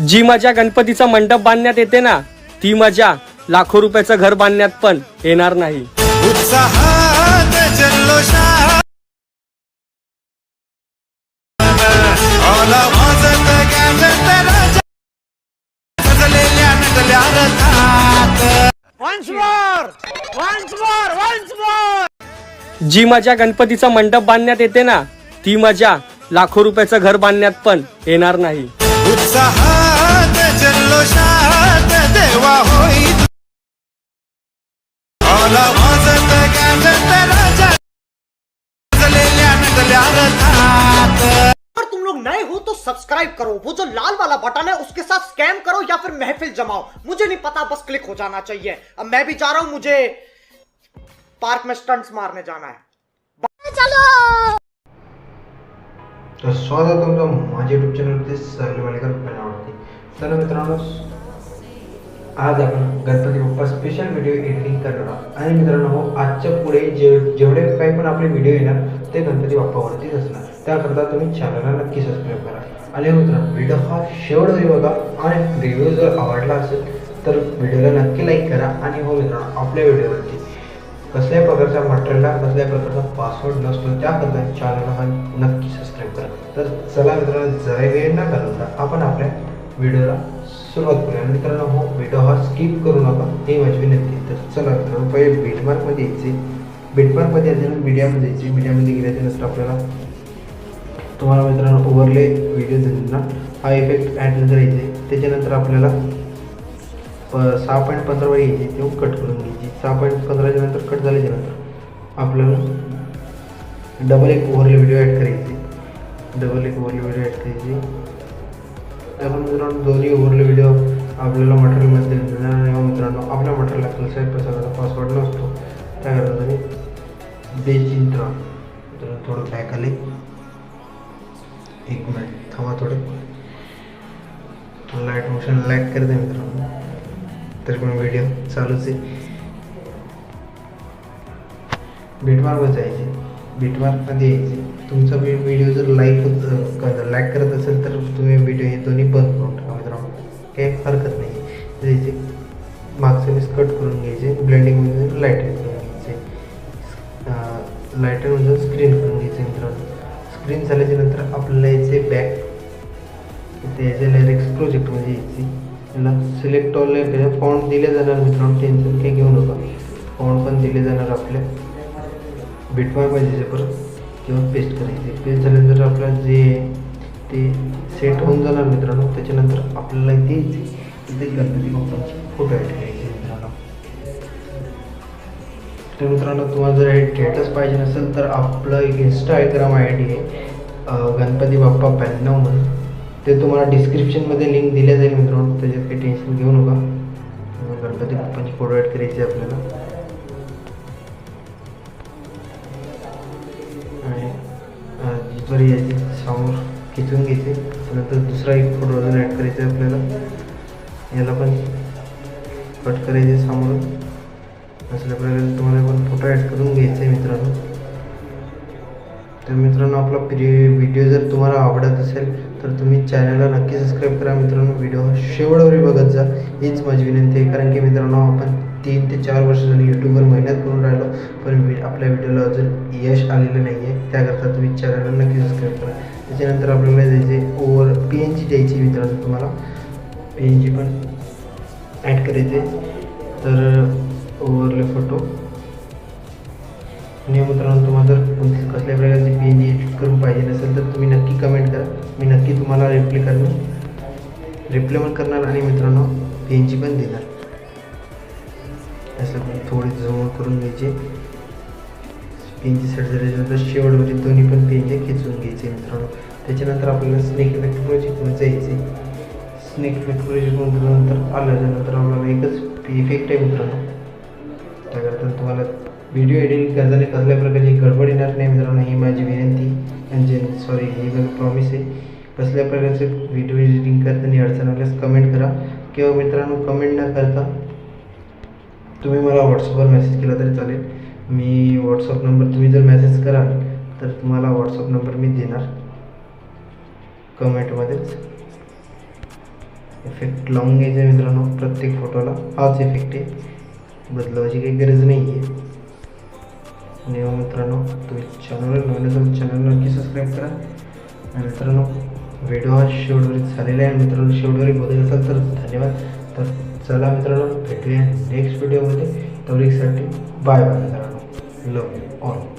जी मजा गणपतीचा मंडप बांधण्यात येते ना ती मजा लाखो रुपयाचं घर बांधण्यात पण येणार नाही. जी मजा गणपतीचा मंडप बांधण्यात येते ना ती मजा लाखो रुपयाचं घर बांधण्यात पण येणार नाही. उत्साहात जल्लोषात होई ओला वाजत गाजत राजा। सजलेल्या नटल्या रथात अगर तुम लोग नए हो तो सब्सक्राइब करो। वो जो लाल वाला बटन है उसके साथ स्कैम करो या फिर महफिल जमाओ। मुझे नहीं पता बस क्लिक हो जाना चाहिए। अब मैं भी जा रहा हूँ मुझे पार्क में स्टंट्स मारने जाना है। चलो। तर स्वागत आहे तुमचं माझ्या युट्यूब चॅनलवरती सहली मालिकर बनावरती तर मित्रांनो आज आपण Ganpati Bappa special video editing करणार आहोत. आणि मित्रांनो हो, आजच्या पुढे जे जेवढे काही पण आपले व्हिडिओ येणार ते गणपती बाप्पावरतीच असणार. त्याकरता तुम्ही चॅनलला नक्की सबस्क्राईब करा. आणि हो, मित्रांनो व्हिडिओ हा शेवटही बघा आणि रिव्ह्यू जर आवडला असेल तर व्हिडिओला नक्की लाईक करा. आणि हो मित्रांनो आपल्या व्हिडिओवरती कसल्याही प्रकारच्या मटेरियलला कसल्याही प्रकारचा पासवर्ड नसतो त्याकरता चॅनलला हा नक्की सबस्क्राईब करा. तर चला मित्रांनो जरा वेळ न घालवता आपण आपल्या व्हिडिओला सुरुवात करूया. मित्रांनो हो व्हिडिओ हा स्किप करू नका. हे माझी विनंती तर चला मित्रांनो पहिले बीटमार्कमध्ये यायचे. बीटमार्कमध्ये यायचे मीडियामध्ये यायचे. मीडियामध्ये गेल्याच्यानंतर आपल्याला तुम्हाला मित्रांनो ओव्हरले व्हिडिओ ना? हा इफेक्ट ॲड करायचे त्याच्यानंतर आपल्याला प सहा पॉईंट पंधरावर यायची. तेव्हा कट करून घ्यायची. सहा पॉईंट पंधराच्या नंतर कट झाल्याच्यानंतर आपल्याला डबल एक ओव्हरले व्हिडिओ ॲड करायची. डबल एक ओव्हरले व्हिडिओ ॲड करायची. त्यामुळे मित्रांनो दोन्ही ओव्हरले व्हिडिओ आपल्याला मटेरियलमध्ये देणार हो मित्रांनो आपल्या मटेरियलला कसल्याही प्रकारचा पासवर्ड नसतो. त्याकरता तुम्ही? बेचिंत्रा तर थोडं बॅक आले. एक मिनिट थांबा थोडे. लाइट मोशन लॅक करते मित्रांनो. तरी पण व्हिडिओ चालूच आहे. बीटमार्कवर जायचे बिटमार्कमध्ये यायचे तुमचा व्हिडिओ जर लाईक होत लाईक करत असेल तर तुम्ही व्हिडिओ हे दोन्ही बंद करून टाका मित्रांनो. काही हरकत नाही. जायचे मागचे वीस कट करून घ्यायचे. ब्लेंडिंगमध्ये लाइट करून घ्यायचे. लायटरमध्ये स्क्रीन करून घ्यायचे मित्रांनो. स्क्रीन झाल्याच्यानंतर आपल्याला यायचे बॅक त्याचे याचे लिरिक्स प्रोजेक्टमध्ये यायची. त्याला सिलेक्ट ऑल फॉन्ट दिले जाणार मित्रांनो. टेन्शन काही घेऊ नका. फॉन्ट पण दिले जाणार आपल्या. भेटवाय पाहिजे परत किंवा पेस्ट करायचे पेस्ट झाल्यानंतर आपल्याला जे ते सेट होऊन जाणार मित्रांनो. त्याच्यानंतर आपल्याला इथे यायचे इथे गणपती बाप्पाचे फोटो ॲड करायचे मित्रांनो. तर मित्रांनो तुम्हाला जर हे स्टेटस पाहिजे नसेल तर आपलं एक इंस्टाग्राम आय डी आहे गणपती बाप्पा ब्याण्णव म्हणून. ते तुम्हाला डिस्क्रिप्शनमध्ये लिंक दिल्या जाईल मित्रांनो. त्याच्यात काही टेन्शन घेऊ नका. गणपती बाप्पाची फोटो ॲड करायची आहे आपल्याला. अं, याची समोर खिचून घ्यायचे नंतर दुसरा एक फोटो अजून ॲड करायचा आहे आपल्याला. याला पण कट करायचे समोर. असल्या प्रकारे तुम्हाला पण फोटो ॲड करून घ्यायचा आहे मित्रांनो. तर मित्रांनो आपला प्रि व्हिडिओ जर तुम्हाला आवडत असेल तर तुम्ही चॅनलला नक्की सबस्क्राईब करा मित्रांनो. व्हिडिओ हा शेवटवरी बघत जा. हीच माझी विनंती आहे. कारण की मित्रांनो आपण तीन ते चार वर्ष झाली यूट्यूबवर मेहनत करून राहिलो पण वि आपल्या व्हिडिओला अजून यश आलेलं नाही आहे त्याकरता तुम्ही चॅनलला नक्की सबस्क्राईब करा. त्याच्यानंतर आपल्याला द्यायचे ओवर पी एन जी द्यायची मित्रांनो तुम्हाला. पी एन जी पण ॲड करायचे. तर ओवरले फोटो आणि मित्रांनो तुम्हाला जर कोणती कसल्या प्रकारची पी एन जी एडिट करून पाहिजे असेल तर तुम्ही नक्की कमेंट करा. मी नक्की तुम्हाला रिप्ले करणार रिप्ले पण करणार आणि मित्रांनो पी एन जी पण देणार. असं थोडी जवळ करून घ्यायची. पी एन जी सेट झाल्याच्यानंतर शेवटवरती दोन्ही पण पेनचे खेचून खिचून घ्यायचे मित्रांनो. त्याच्यानंतर आपल्याला स्नेक इफेक्ट प्रोजेक्टमध्ये जायचे. स्नेक इफेक्ट प्रोजेक्टमध्ये नंतर आल्याच्यानंतर आपल्याला एकच इफेक्ट आहे मित्रांनो. त्याकरता तुम्हाला व्हिडिओ एडिटिंग करताना कसल्या प्रकारची गडबड येणार नाही मित्रांनो ही माझी विनंती. म्हणजे सॉरी ही माझं प्रॉमिस आहे. कसल्या प्रकारचे व्हिडिओ एडिटिंग करताना अडचण आल्यास कमेंट करा. किंवा मित्रांनो कमेंट न करता तुम्ही मला व्हॉट्सअपवर मेसेज केला तरी चालेल. मी व्हॉट्सअप नंबर तुम्ही जर मेसेज कराल तर तुम्हाला व्हॉट्सअप नंबर मी देणार. कमेंटमध्येच इफेक्ट लावून घ्यायचा आहे मित्रांनो प्रत्येक फोटोला हाच इफेक्ट आहे. बदलवायची काही गरज नाही आहे आणि हो मित्रांनो तुम्ही चॅनलवर नवीन असाल चॅनल नक्की सबस्क्राईब करा. आणि मित्रांनो व्हिडिओ हा शेवटवरीच झालेला आहे. मित्रांनो शेवटवरी बघत असाल तर धन्यवाद. तर चला मित्रांनो भेटूया नेक्स्ट व्हिडिओमध्ये तवरीसाठी बाय बाय मित्रांनो. look on.